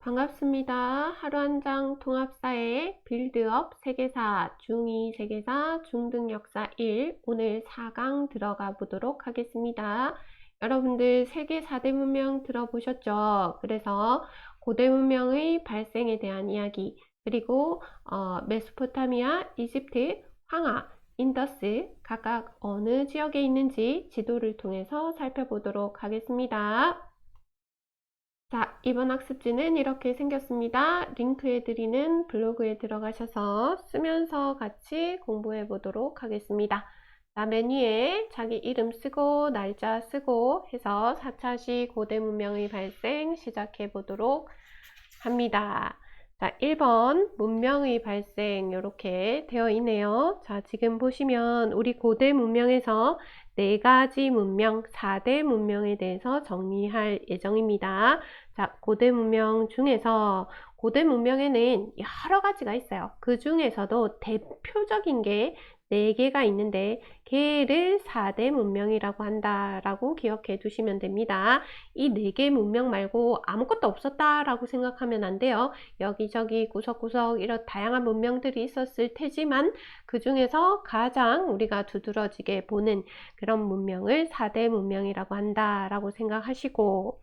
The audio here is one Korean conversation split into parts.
반갑습니다. 하루 한 장 통합사의 빌드업 세계사, 중2 세계사, 중등 역사 1, 오늘 4강 들어가 보도록 하겠습니다. 여러분들 세계 4대 문명 들어보셨죠? 그래서 고대 문명의 발생에 대한 이야기, 그리고 어, 메소포타미아, 이집트, 황하, 인더스 각각 어느 지역에 있는지 지도를 통해서 살펴보도록 하겠습니다. 자, 이번 학습지는 이렇게 생겼습니다. 링크해 드리는 블로그에 들어가셔서 쓰면서 같이 공부해 보도록 하겠습니다. 자, 메뉴에 자기 이름 쓰고 날짜 쓰고 해서 4차시 고대 문명의 발생 시작해 보도록 합니다. 자, 1번 문명의 발생 이렇게 되어 있네요. 자, 지금 보시면 우리 고대 문명에서 네 가지 문명, 4대 문명에 대해서 정리할 예정입니다. 자, 고대 문명 중에서 고대 문명에는 여러 가지가 있어요. 그 중에서도 대표적인 게 4개가 있는데 걔를 4대 문명이라고 한다라고 기억해 두시면 됩니다. 이 4개 문명 말고 아무것도 없었다라고 생각하면 안 돼요. 여기저기 구석구석 이런 다양한 문명들이 있었을 테지만 그 중에서 가장 우리가 두드러지게 보는 그런 문명을 4대 문명이라고 한다라고 생각하시고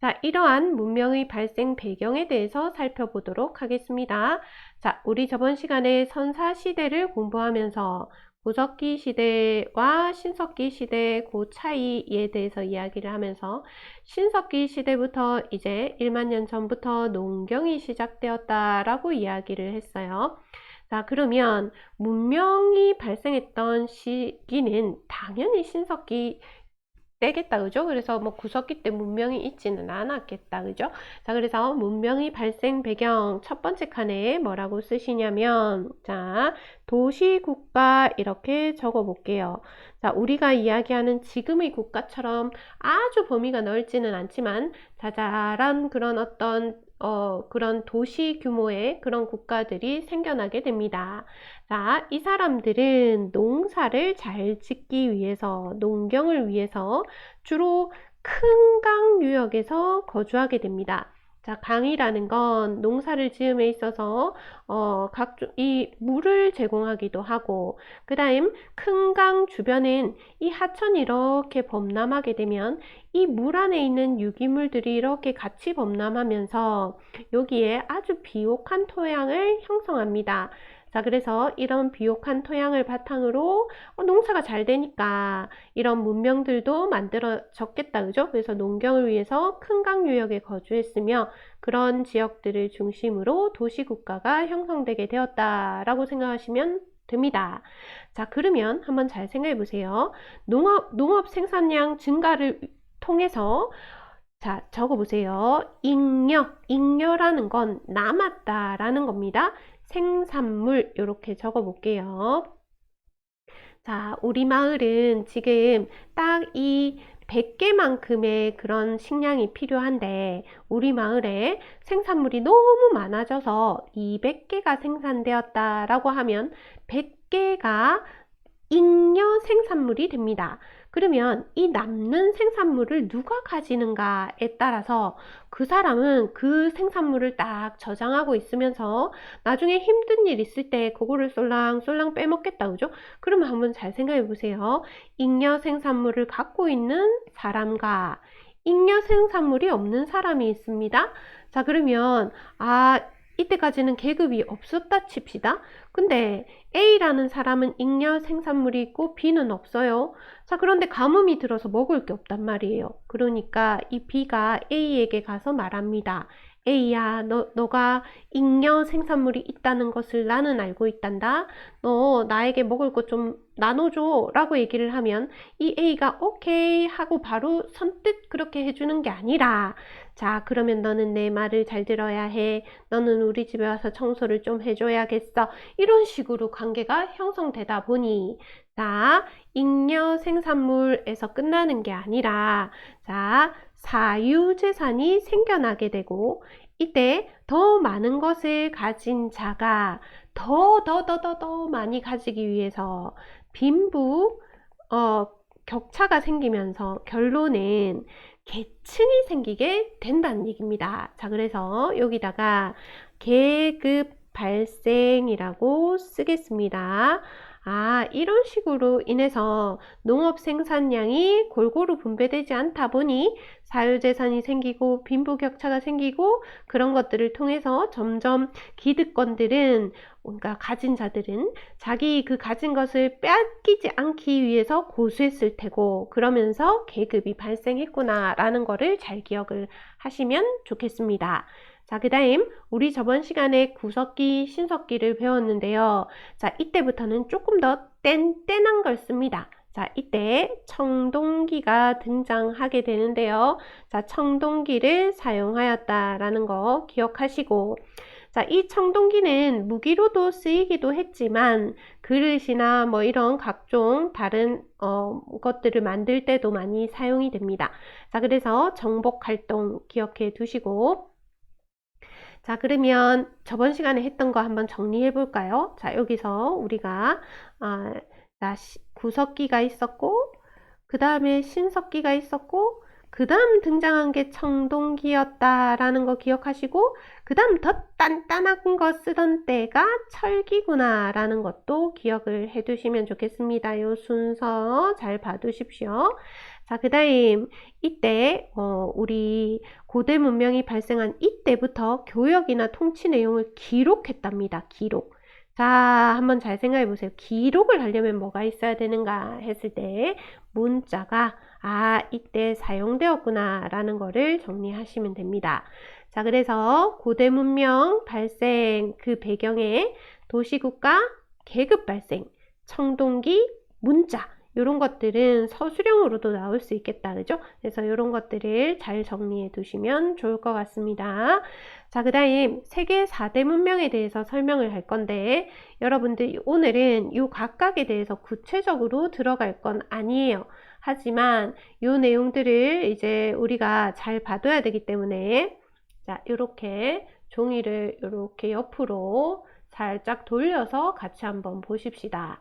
자, 이러한 문명의 발생 배경에 대해서 살펴보도록 하겠습니다. 자, 우리 저번 시간에 선사 시대를 공부하면서 구석기 시대와 신석기 시대 그 차이에 대해서 이야기를 하면서 신석기 시대부터 이제 1만 년 전부터 농경이 시작되었다라고 이야기를 했어요. 자, 그러면 문명이 발생했던 시기는 당연히 신석기 되겠다 그죠? 그래서 뭐 구석기 때 문명이 있지는 않았겠다 그죠? 자 그래서 문명의 발생 배경 첫 번째 칸에 뭐라고 쓰시냐면 자 도시 국가 이렇게 적어 볼게요. 자 우리가 이야기하는 지금의 국가처럼 아주 범위가 넓지는 않지만 자잘한 그런 어떤 어, 그런 도시 규모의 그런 국가들이 생겨나게 됩니다. 자, 이 사람들은 농사를 잘 짓기 위해서, 농경을 위해서 주로 큰 강 유역에서 거주하게 됩니다. 자, 강이라는 건 농사를 지음에 있어서 어, 각종 이 물을 제공하기도 하고 그다음 큰 강 주변은 이 하천이 이렇게 범람하게 되면 이 물 안에 있는 유기물들이 이렇게 같이 범람하면서 여기에 아주 비옥한 토양을 형성합니다. 자, 그래서 이런 비옥한 토양을 바탕으로 어, 농사가 잘 되니까 이런 문명들도 만들어졌겠다. 그죠? 그래서 농경을 위해서 큰강 유역에 거주했으며 그런 지역들을 중심으로 도시국가가 형성되게 되었다라고 생각하시면 됩니다. 자, 그러면 한번 잘 생각해 보세요. 농업, 농업 생산량 증가를 통해서 자, 적어 보세요. 잉여, 잉여라는 건 남았다라는 겁니다. 생산물 이렇게 적어 볼게요. 자, 우리 마을은 지금 딱 이 100개만큼의 그런 식량이 필요한데 우리 마을에 생산물이 너무 많아져서 200개가 생산되었다라고 하면 100개가 잉여 생산물이 됩니다. 그러면 이 남는 생산물을 누가 가지는가에 따라서 그 사람은 그 생산물을 딱 저장하고 있으면서 나중에 힘든 일 있을 때 그거를 쏠랑쏠랑 빼먹겠다 그죠? 그러면 한번 잘 생각해 보세요. 잉여 생산물을 갖고 있는 사람과 잉여 생산물이 없는 사람이 있습니다. 자 그러면 아 이때까지는 계급이 없었다 칩시다. 근데 A라는 사람은 잉여 생산물이 있고 B는 없어요. 자, 그런데 가뭄이 들어서 먹을 게 없단 말이에요. 그러니까 이 B가 A에게 가서 말합니다. A야, 너, 너가 잉여 생산물이 있다는 것을 나는 알고 있단다. 너 나에게 먹을 것 좀 나눠줘. 라고 얘기를 하면 이 A가 오케이 하고 바로 선뜻 그렇게 해주는 게 아니라 자, 그러면 너는 내 말을 잘 들어야 해. 너는 우리 집에 와서 청소를 좀 해줘야겠어. 이런 식으로 관계가 형성되다 보니 자, 잉여 생산물에서 끝나는 게 아니라 자, 사유재산이 생겨나게 되고 이때 더 많은 것을 가진 자가 더 더 더 더 더 많이 가지기 위해서 빈부 어, 격차가 생기면서 결론은 계층이 생기게 된다는 얘기입니다. 자, 그래서 여기다가 계급 발생이라고 쓰겠습니다. 아, 이런 식으로 인해서 농업 생산량이 골고루 분배되지 않다 보니 사유재산이 생기고 빈부격차가 생기고 그런 것들을 통해서 점점 기득권들은 뭔가 가진 자들은 자기 그 가진 것을 빼앗기지 않기 위해서 고수했을 테고 그러면서 계급이 발생했구나라는 거를 잘 기억을 하시면 좋겠습니다. 자, 그 다음 우리 저번 시간에 구석기, 신석기를 배웠는데요. 자, 이때부터는 조금 더 뗀뗀한 걸 씁니다. 자, 이때 청동기가 등장하게 되는데요. 자, 청동기를 사용하였다라는 거 기억하시고 자, 이 청동기는 무기로도 쓰이기도 했지만 그릇이나 뭐 이런 각종 다른 어, 것들을 만들 때도 많이 사용이 됩니다. 자, 그래서 정복 활동 기억해 두시고 자, 그러면 저번 시간에 했던 거 한번 정리해 볼까요? 자, 여기서 우리가 아, 자, 구석기가 있었고 그 다음에 신석기가 있었고 그 다음 등장한 게 청동기였다라는 거 기억하시고 그 다음 더 단단한 거 쓰던 때가 철기구나라는 것도 기억을 해 두시면 좋겠습니다. 요 순서 잘 봐두십시오. 자, 그 다음 이때 어, 우리 고대 문명이 발생한 이때부터 교역이나 통치 내용을 기록했답니다. 기록. 자, 한번 잘 생각해 보세요. 기록을 하려면 뭐가 있어야 되는가 했을 때 문자가 아, 이때 사용되었구나 라는 거를 정리하시면 됩니다. 자, 그래서 고대 문명 발생 그 배경에 도시국가 계급 발생, 청동기, 문자 이런 것들은 서술형으로도 나올 수 있겠다. 그죠? 그래서 이런 것들을 잘 정리해 두시면 좋을 것 같습니다. 자, 그 다음 세계 4대 문명에 대해서 설명을 할 건데 여러분들 오늘은 이 각각에 대해서 구체적으로 들어갈 건 아니에요. 하지만 이 내용들을 이제 우리가 잘 봐둬야 되기 때문에 자, 이렇게 종이를 이렇게 옆으로 살짝 돌려서 같이 한번 보십시다.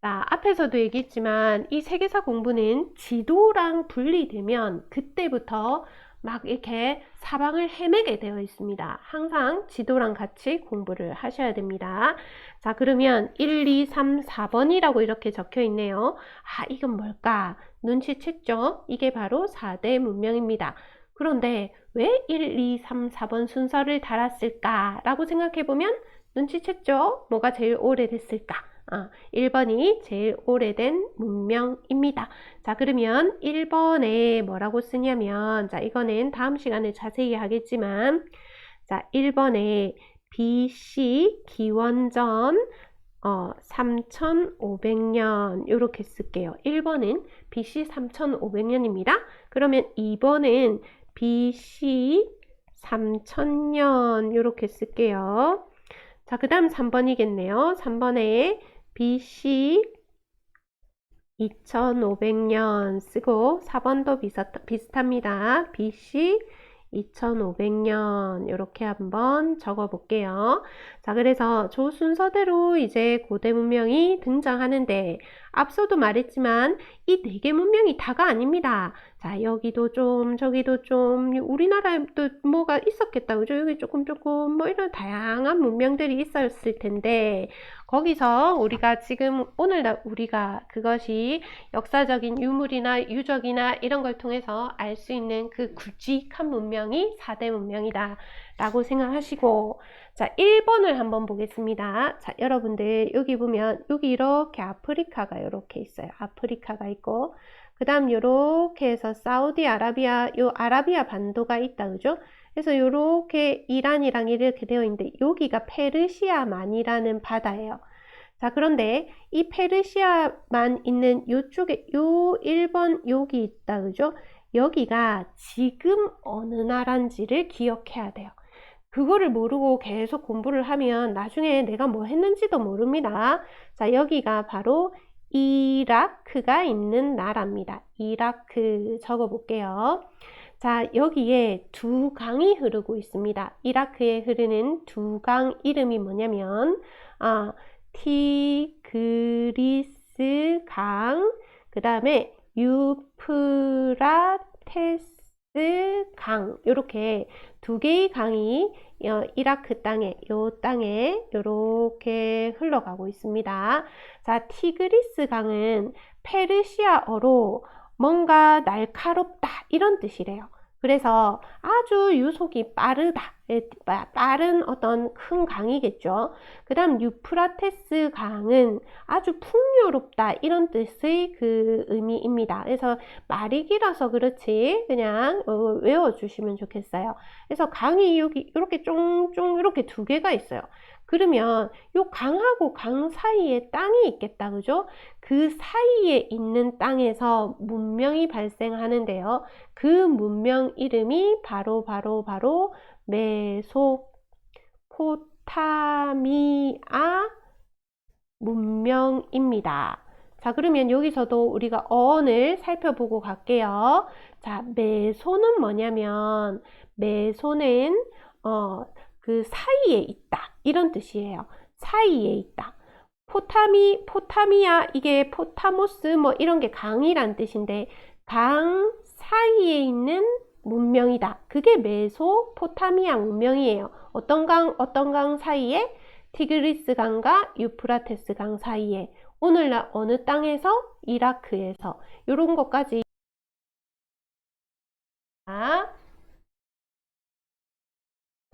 자, 앞에서도 얘기했지만 이 세계사 공부는 지도랑 분리되면 그때부터 막 이렇게 사방을 헤매게 되어 있습니다. 항상 지도랑 같이 공부를 하셔야 됩니다. 자, 그러면 1, 2, 3, 4번이라고 이렇게 적혀 있네요. 아, 이건 뭘까? 눈치챘죠? 이게 바로 4대 문명입니다. 그런데 왜 1, 2, 3, 4번 순서를 달았을까? 라고 생각해 보면 눈치챘죠? 뭐가 제일 오래됐을까? 아, 1번이 제일 오래된 문명입니다. 자, 그러면 1번에 뭐라고 쓰냐면, 자, 이거는 다음 시간에 자세히 하겠지만, 자, 1번에 BC 기원전 어, 3,500년 이렇게 쓸게요. 1번은 BC 3,500년입니다. 그러면 2번은 BC 3,000년 이렇게 쓸게요. 자, 그 다음 3번이겠네요. 3번에 BC 2500년 쓰고 4번도 비슷, 비슷합니다. BC 2500년 이렇게 한번 적어 볼게요. 자, 그래서 저 순서대로 이제 고대 문명이 등장하는데 앞서도 말했지만 이 네 개 문명이 다가 아닙니다. 자, 여기도 좀 저기도 좀 우리나라에도 뭐가 있었겠다. 그죠? 여기 조금 조금 뭐 이런 다양한 문명들이 있었을 텐데 거기서 우리가 지금 오늘 우리가 그것이 역사적인 유물이나 유적이나 이런 걸 통해서 알 수 있는 그 굵직한 문명이 4대 문명이다 라고 생각하시고 자 1번을 한번 보겠습니다 자 여러분들 여기 보면 여기 이렇게 아프리카가 이렇게 있어요 아프리카가 있고 그 다음 이렇게 해서 사우디아라비아 요 아라비아 반도가 있다 그죠 그래서 이렇게 이란이랑 이렇게 되어 있는데 여기가 페르시아만이라는 바다예요. 자, 그런데 이 페르시아만 있는 요쪽에 요 1번 여기 있다. 그죠? 여기가 지금 어느 나라인지를 기억해야 돼요. 그거를 모르고 계속 공부를 하면 나중에 내가 뭐 했는지도 모릅니다. 자, 여기가 바로 이라크가 있는 나라입니다. 이라크 적어 볼게요. 자, 여기에 두 강이 흐르고 있습니다. 이라크에 흐르는 두 강 이름이 뭐냐면, 아, 티그리스 강, 그 다음에 유프라테스 강 이렇게 두 개의 강이 어, 이라크 땅에 요 땅에 이렇게 흘러가고 있습니다. 자, 티그리스 강은 페르시아어로 뭔가 날카롭다 이런 뜻이래요. 그래서 아주 유속이 빠르다. 예, 빠- 빠른 어떤 큰 강이겠죠. 그 다음 유프라테스 강은 아주 풍요롭다 이런 뜻의 그 의미입니다. 그래서 말이 길어서 그렇지 그냥 어, 외워주시면 좋겠어요. 그래서 강이 여기 이렇게 쫑쫑 이렇게 두 개가 있어요. 그러면 요 강하고 강 사이에 땅이 있겠다, 그죠? 그 사이에 있는 땅에서 문명이 발생하는데요. 그 문명 이름이 바로 바로 바로 메소포타미아 문명입니다. 자, 그러면 여기서도 우리가 어원을 살펴보고 갈게요. 자, 메소는 뭐냐면, 메소는, 어, 그 사이에 있다. 이런 뜻이에요. 사이에 있다. 포타미, 포타미아, 이게 포타모스, 뭐 이런 게 강이란 뜻인데, 강 사이에 있는 문명이다. 그게 메소포타미아 문명이에요. 어떤 강, 어떤 강 사이에? 티그리스 강과 유프라테스 강 사이에. 오늘날 어느 땅에서? 이라크에서. 이런 것까지. 자,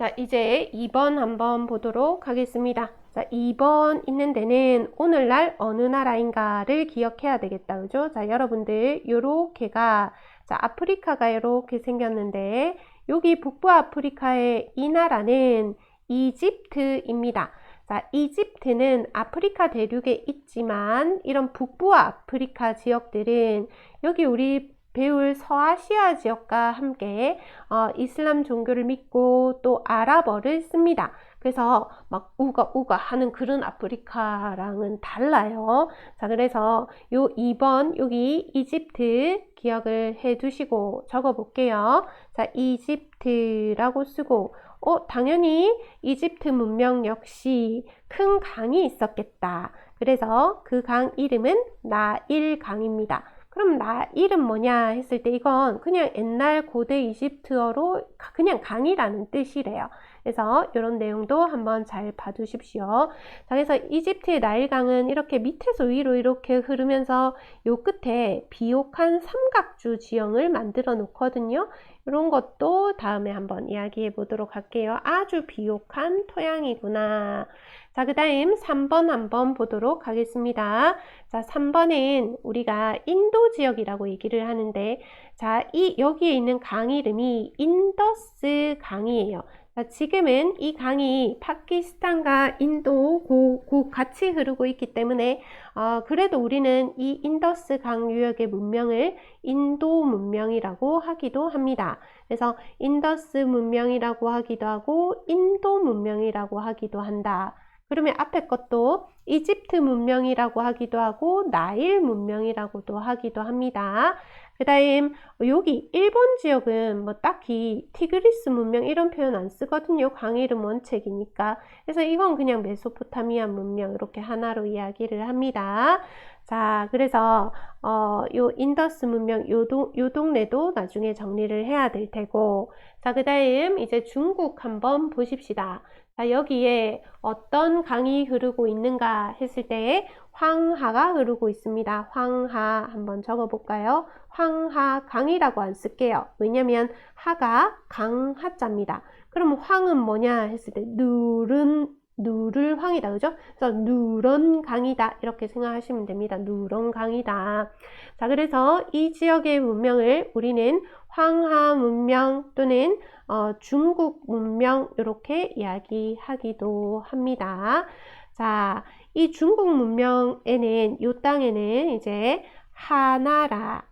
자, 이제 2번 한번 보도록 하겠습니다. 자, 2번 있는 데는 오늘날 어느 나라인가를 기억해야 되겠다. 그죠? 자, 여러분들, 요렇게가, 자, 아프리카가 이렇게 생겼는데, 여기 북부 아프리카의 이 나라는 이집트입니다. 자, 이집트는 아프리카 대륙에 있지만, 이런 북부 아프리카 지역들은 여기 우리 배울 서아시아 지역과 함께 어, 이슬람 종교를 믿고 또 아랍어를 씁니다. 그래서 막 우가 우가 하는 그런 아프리카랑은 달라요. 자, 그래서 요 2번 여기 이집트 기억을 해 두시고 적어 볼게요. 자, 이집트라고 쓰고 어, 당연히 이집트 문명 역시 큰 강이 있었겠다. 그래서 그 강 이름은 나일 강입니다. 그럼 나 이름 뭐냐 했을 때 이건 그냥 옛날 고대 이집트어로 그냥 강이라는 뜻이래요. 그래서 이런 내용도 한번 잘 봐두십시오. 자, 그래서 이집트의 나일강은 이렇게 밑에서 위로 이렇게 흐르면서 요 끝에 비옥한 삼각주 지형을 만들어 놓거든요. 이런 것도 다음에 한번 이야기해 보도록 할게요. 아주 비옥한 토양이구나. 자, 그 다음 3번 한번 보도록 하겠습니다. 자, 3번은 우리가 인도 지역이라고 얘기를 하는데, 자, 이, 여기에 있는 강 이름이 인더스 강이에요. 자, 지금은 이 강이 파키스탄과 인도 고, 고 같이 흐르고 있기 때문에, 어, 그래도 우리는 이 인더스 강 유역의 문명을 인도 문명이라고 하기도 합니다. 그래서 인더스 문명이라고 하기도 하고, 인도 문명이라고 하기도 한다. 그러면 앞에 것도 이집트 문명이라고 하기도 하고 나일 문명이라고도 하기도 합니다. 그 다음 여기 일본 지역은 뭐 딱히 티그리스 문명 이런 표현 안 쓰거든요. 강 이름 원책이니까. 그래서 이건 그냥 메소포타미아 문명 이렇게 하나로 이야기를 합니다. 자, 그래서 어, 요 인더스 문명 요, 동, 요 동네도 나중에 정리를 해야 될 테고 자, 그 다음 이제 중국 한번 보십시다. 자, 여기에 어떤 강이 흐르고 있는가 했을 때 황하가 흐르고 있습니다. 황하 한번 적어볼까요? 황하 강이라고 안 쓸게요. 왜냐면 하가 강하자입니다. 그럼 황은 뭐냐 했을 때 누른 누를 황이다. 그죠? 그래서 누런 강이다. 이렇게 생각하시면 됩니다. 누런 강이다. 자, 그래서 이 지역의 문명을 우리는 황하 문명 또는 어, 중국 문명 이렇게 이야기하기도 합니다. 자, 이 중국 문명에는 이 땅에는 이제 하나라,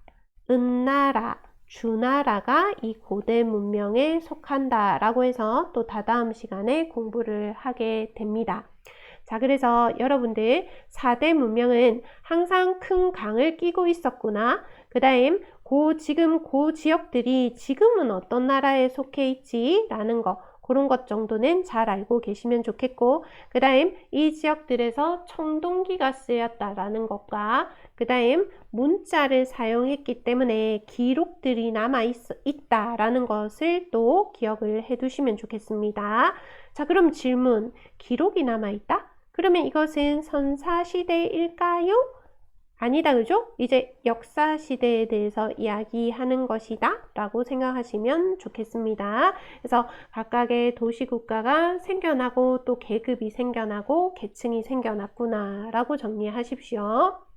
은나라, 주나라가 이 고대 문명에 속한다라고 해서 또 다다음 시간에 공부를 하게 됩니다. 자, 그래서 여러분들 4대 문명은 항상 큰 강을 끼고 있었구나. 그 다음 고 지금 고 지역들이 지금은 어떤 나라에 속해 있지? 라는 거 그런 것 정도는 잘 알고 계시면 좋겠고, 그 다음 이 지역들에서 청동기가 쓰였다라는 것과, 그 다음 문자를 사용했기 때문에 기록들이 남아 있, 있다라는 것을 또 기억을 해 두시면 좋겠습니다. 자, 그럼 질문. 기록이 남아 있다? 그러면 이것은 선사시대일까요? 아니다, 그죠? 이제 역사 시대에 대해서 이야기하는 것이다 라고 생각하시면 좋겠습니다. 그래서 각각의 도시국가가 생겨나고 또 계급이 생겨나고 계층이 생겨났구나 라고 정리하십시오.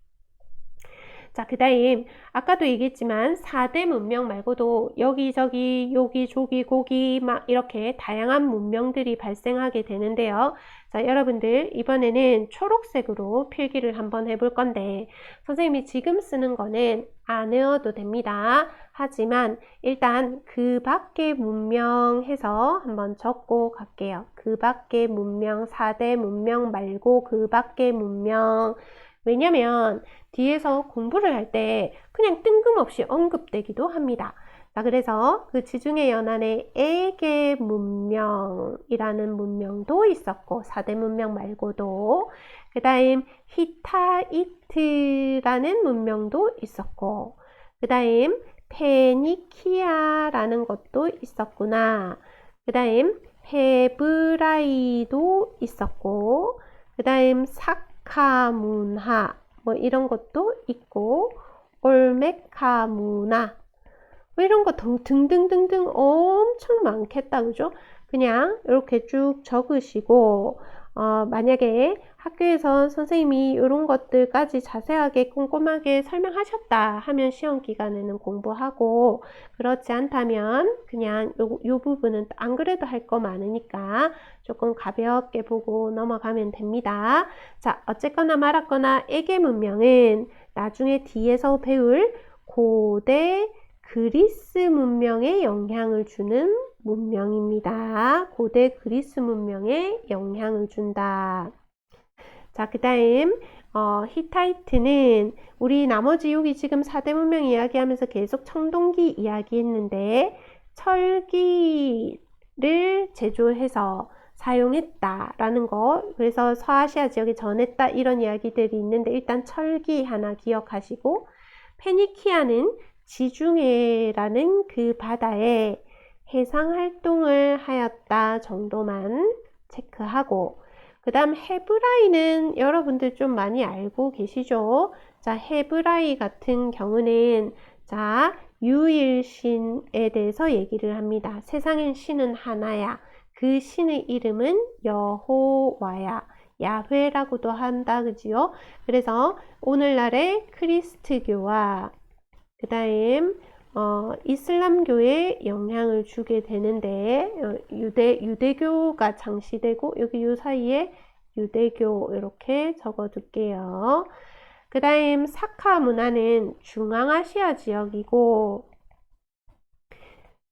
자, 그 다음, 아까도 얘기했지만 4대 문명 말고도 여기저기, 여기, 저기, 고기, 막 이렇게 다양한 문명들이 발생하게 되는데요. 자, 여러분들, 이번에는 초록색으로 필기를 한번 해볼 건데, 선생님이 지금 쓰는 거는 안 외워도 됩니다. 하지만 일단 그 밖의 문명 해서 한번 적고 갈게요. 그 밖의 문명, 4대 문명 말고 그 밖의 문명. 왜냐면 뒤에서 공부를 할 때 그냥 뜬금없이 언급되기도 합니다. 자, 그래서 그 지중해 연안에 에게 문명이라는 문명도 있었고, 4대 문명 말고도, 그 다음 히타이트라는 문명도 있었고, 그 다음 페니키아라는 것도 있었구나. 그 다음 헤브라이도 있었고, 그 다음 사 카 문화, 뭐 이런 것도 있고 올메카 문화 뭐 이런 거 등등등등 엄청 많겠다 그죠? 그냥 이렇게 쭉 적으시고 어, 만약에 학교에서 선생님이 이런 것들까지 자세하게 꼼꼼하게 설명하셨다 하면 시험 기간에는 공부하고 그렇지 않다면 그냥 요, 요 부분은 안 그래도 할 거 많으니까 조금 가볍게 보고 넘어가면 됩니다. 자, 어쨌거나 말았거나 에게 문명은 나중에 뒤에서 배울 고대 그리스 문명에 영향을 주는 문명입니다. 고대 그리스 문명에 영향을 준다. 자, 그 다음, 어, 히타이트는 우리 나머지 여기 지금 4대 문명 이야기하면서 계속 청동기 이야기했는데, 철기를 제조해서 사용했다라는 거. 그래서 서아시아 지역에 전했다 이런 이야기들이 있는데 일단 철기 하나 기억하시고 페니키아는 지중해라는 그 바다에 해상 활동을 하였다 정도만 체크하고 그 다음 헤브라이는 여러분들 좀 많이 알고 계시죠? 자, 헤브라이 같은 경우는 자, 유일신에 대해서 얘기를 합니다. 세상엔 신은 하나야. 그 신의 이름은 여호와야. 야훼라고도 한다, 그지요? 그래서 오늘날의 크리스트교와 그 다음 어, 이슬람교에 영향을 주게 되는데 어, 유대 유대교가 장시되고 여기 요 사이에 유대교 이렇게 적어둘게요. 그 다음 사카 문화는 중앙아시아 지역이고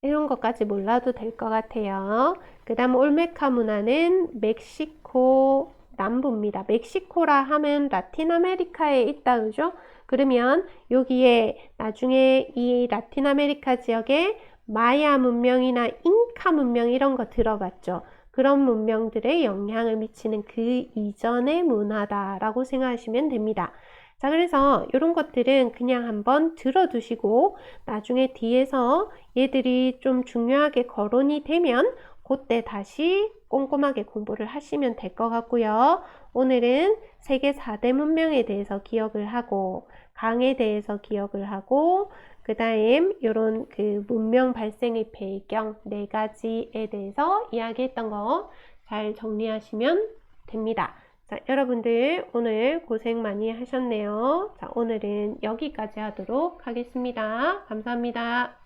이런 것까지 몰라도 될 것 같아요. 그 다음 올메카 문화는 멕시코 남부입니다. 멕시코라 하면 라틴 아메리카에 있다 그죠? 그러면 여기에 나중에 이 라틴 아메리카 지역에 마야 문명이나 잉카 문명 이런 거 들어봤죠. 그런 문명들의 영향을 미치는 그 이전의 문화다라고 생각하시면 됩니다. 자, 그래서 이런 것들은 그냥 한번 들어두시고 나중에 뒤에서 얘들이 좀 중요하게 거론이 되면 그때 다시 꼼꼼하게 공부를 하시면 될 것 같고요. 오늘은 세계 4대 문명에 대해서 기억을 하고 강에 대해서 기억을 하고 그 다음 이런 그 문명 발생의 배경 네 가지에 대해서 이야기했던 거 잘 정리하시면 됩니다. 자, 여러분들 오늘 고생 많이 하셨네요. 자, 오늘은 여기까지 하도록 하겠습니다. 감사합니다.